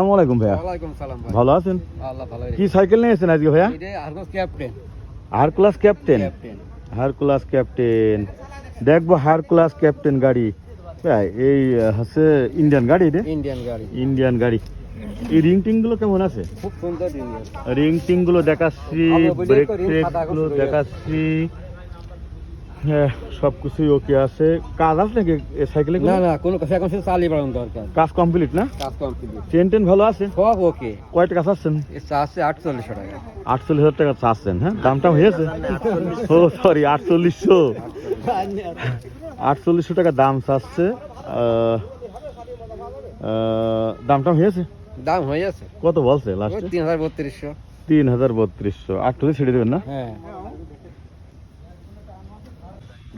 আসসালামু আলাইকুম ভাইয়া। ওয়ালাইকুম সালাম ভাই। ভালো আছেন? আল্লাহ ভালো কি সাইকেল নিয়েছেন আজকে ভাইয়া? এটা ক্যাপ্টেন হারকুলাস ক্যাপ্টেন দেখব হারকুলাস ক্যাপ্টেন গাড়ি। ভাই এই হচ্ছে ইন্ডিয়ান গাড়ি রে ইন্ডিয়ান গাড়ি। ইন্ডিয়ান গাড়ি। এই রিং টিংগুলো কেমন আছে? খুব সুন্দর রিং টিংগুলো দেখাচ্ছি ব্রেক ট্রেকগুলো দেখাচ্ছি। হ্যাঁ ওকে আছে। কাজ আছে নাকি সাইকেলে না না কোনো কথা এখন শুধু চালিয়ে বাড়ানো দরকার কাজ কমপ্লিট না? কাজ কমপ্লিট চেন টেন ভালো আছে? সব ওকে কয়টা কাজ আসছেন এর আটচল্লিশশো টাকা। আটচল্লিশ হাজার টাকা চাচ্ছেন হ্যাঁ? দামটা হয়েছে? ও সরি আটচল্লিশশো। আটচল্লিশশো টাকা দাম চাচ্ছে দামটা হয়েছে? দাম হয়ে আছে। কত বলছে লাস্টে তিন হাজার বত্রিশশো। তিন হাজার বত্রিশশো। আটটু ছেড়ে দেবেন না? হ্যাঁ।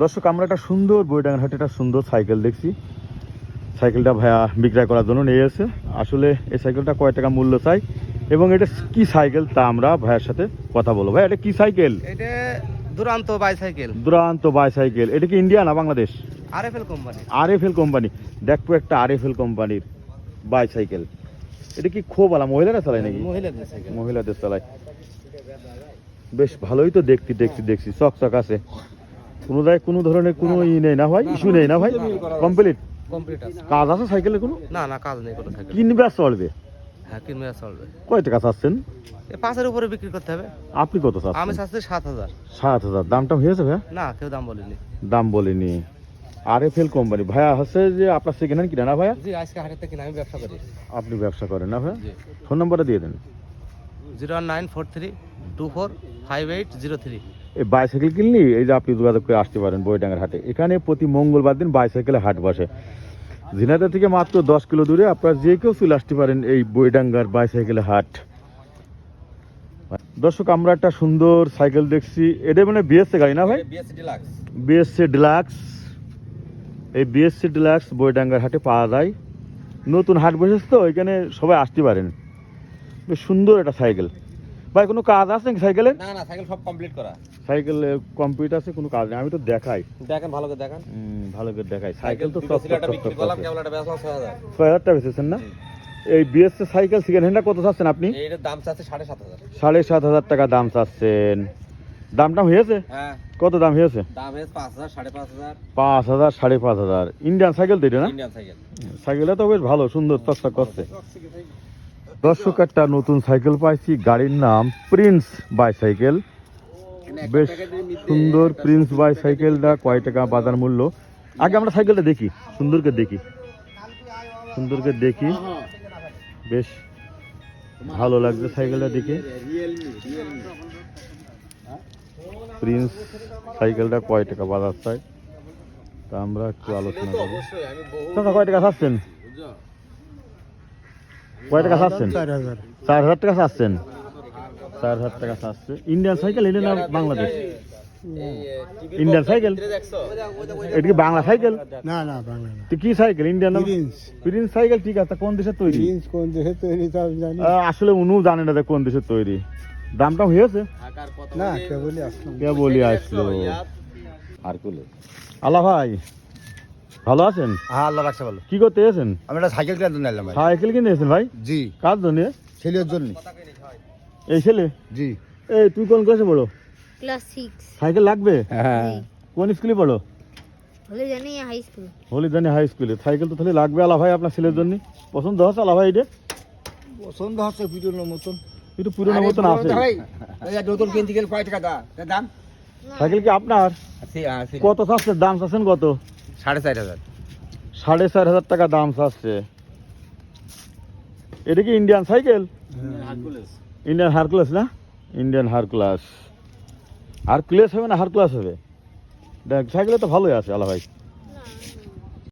দর্শক আমরা একটা সুন্দর বইডাঙ্গার হাটে একটা সুন্দর সাইকেল দেখছি। সাইকেলটা ভাইয়া বিক্রয় করার জন্য নিয়ে এসে আসলে এই সাইকেলটা কয় টাকা মূল্য চাই এবং এটা কি সাইকেল তা আমরা ভাইয়ের সাথে কথা বলব। ভাই এটা কি সাইকেল এটা দুরান্ত বাইসাইকেল দুরান্ত বাইসাইকেল এটা কি ইন্ডিয়া না Bangladesh R F L company R F L company দেখব একটা আর এফ এল কোম্পানির বাইসাইকেল এটা কি খোবালা মহিলারা চালায় নাকি? মহিলাদের সাইকেল মহিলাদের চালায়। বেশ ভালোই তো দেখতে দেখছি দেখছি। চক চক আছে। কোনো দায় কোনো ধরনের কোনো ই নেই না ভাই ইস্যু নেই না ভাই? কমপ্লিট কমপ্লিট আছে। কাজ আছে সাইকেলে কোনো? না না কাজ নেই কোনো সাইকেল। কিনবে আর চলবে? হ্যাঁ কিনবে আর চলবে। কয় টাকা চাচ্ছেন? পাঁচের উপরে বিক্রি করতে হবে। আপনি কত আমি চাচ্ছেন চাচ্ছি সাত হাজার। সাত হাজার। দামটা হয়েছে ভাইয়া? না কেউ দাম বলিনি। দাম বলিনি। R F L company. ভাইয়া হচ্ছে যে আপনার সেকেন্ড হ্যান্ড কিনা না ভাইয়া? জি আজকে হাটের থেকে আমি ব্যবসা করি। আপনি ব্যবসা করেন না ভাইয়া? ফোন নম্বরটা দিয়ে দেন। Zero nine four three two four five eight zero three. এই বাইসাইকেল কিনলি? এই যে আপনি যোগাযোগ করে আসতে পারেন বইডাঙ্গার হাটে। এখানে প্রতি মঙ্গলবার দিন বাইসাইকেলে হাট বসে। ঝিনাইদহ থেকে মাত্র দশ কিলো দূরে আপনারা যে কেউ চলে আসতে পারেন এই বইডাঙ্গার বাইসাইকেলের হাট। দর্শক আমরা একটা সুন্দর সাইকেল দেখছি। এটা মানে বিএসসি গাড়ি না ভাই? বিএসসি ডিলাক্স বিএসসি ডিলাক্স এই বিএসসি ডিলাক্স বইডাঙ্গার হাটে পাওয়া যায়। নতুন হাট বসেছে তো এখানে সবাই আসতে পারেন। বেশ সুন্দর একটা সাইকেল ভাই কোনো কাজ আছে নাকি সাইকেলের না না সাইকেল সব কমপ্লিট করা। সাইকেল কম্পিউটার আছে কোনো কাজ নেই। আমি তো দেখাই। দেখেন ভালো করে দেখেন। ভালো করে দেখাই। সাইকেল তো একটা বিক্রি করলাম কেবল একটা বেচলাম ছয় হাজার। ছয় হাজার টাকা বেচেছেন না? এই বিএসসি সাইকেল সেকেন্ড হ্যান্ডটা কত চাচ্ছেন আপনি? এইটার দাম চাচ্ছে সাড়ে সাত হাজার। সাড়ে সাত হাজার টাকা দাম চাচ্ছেন। দামটা হয়েছে? হ্যাঁ। কত দাম হয়েছে? দাম হয়েছে পাঁচ হাজার সাড়ে পাঁচ হাজার। পাঁচ হাজার সাড়ে পাঁচ হাজার। ইন্ডিয়ান সাইকেল তো এটা না? Indian cycle. সাইকেলটা তো বেশ ভালো সুন্দর চকচক করছে। দর্শক একটা নতুন সাইকেল পাইছি, গাড়ির নাম প্রিন্স বাইসাইকেল বেশ সুন্দর প্রিন্স বাইসাইকেলটা কয় টাকা বাজার মূল্য? আগে আমরা সাইকেলটা দেখি, সুন্দরকে দেখি। সুন্দরকে দেখি। বেশ ভালো লাগছে সাইকেলটা দেখে। প্রিন্স সাইকেলটা কয় টাকা বাজার চাই? তা আমরা একটু আলোচনা করব। কয় টাকা চাচ্ছেন? কয় টাকা চাচ্ছেন? চার হাজার। টাকা চাচ্ছেন? চার হাজার টাকা চাচ্ছে। ইন্ডিয়ান সাইকেল এটা না বাংলাদেশ? ইন্ডিয়ান সাইকেল এটা কি বাংলা সাইকেল না না বাংলা না। কি cycle Indian prince prince cycle ঠিক আছে কোন দেশের তৈরি? কোন দেশে তৈরি তা আমি জানি আহ, আসলে উনিও জানে না যে কোন দেশের তৈরি। দামটা হয়েছে? না কেবলই আসলাম কে বলি আসলো। আর কুলে। আল্লাহ ভাই ভালো আছেন? হ্যাঁ আল্লাহ রাখছে ভালো। কি করতে এসেছেন? আমি একটা সাইকেল কেনার জন্য এলাম ভাই। সাইকেল কিনে এসেছেন ভাই? জি। কার জন্য? ছেলের জন্য। এই ছেলে? জি। এই তুই কোন ক্লাসে পড়ো? ক্লাস সিক্স সাইকেল লাগবে? হ্যাঁ। কোন স্কুলে পড়ো? হলে জানি হাই স্কুল হলিদানি হাই স্কুলে সাইকেল তো তাহলে লাগবে আলা ভাই আপনার ছেলের জন্য। পছন্দ হচ্ছে আলা ভাই এটা? পছন্দ হচ্ছে পিটনের মতন। একটু পুরোনো মতন আছে। ভাই নতুন কিনতে গেলে কয় টাকা দা দাম? সাইকেল কি আপনার? কত চাচ্ছে দাম চাচ্ছেন কত? সাড়ে চার হাজার। সাড়ে চার হাজার টাকা দাম চাচ্ছে। এটা কি ইন্ডিয়ান সাইকেল ইন্ডিয়ান হারকুলাস না? ইন্ডিয়ান হারকুলাস হারকুলাস হবে না হারকুলাস হবে? দেখ সাইকেলে তো ভালোই আছে আলা ভাই।